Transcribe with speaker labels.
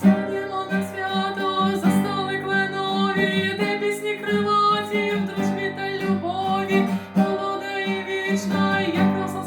Speaker 1: Сядемо на свято, за столик де пісні криватів, дружбі та любові, молода і вічна, як роса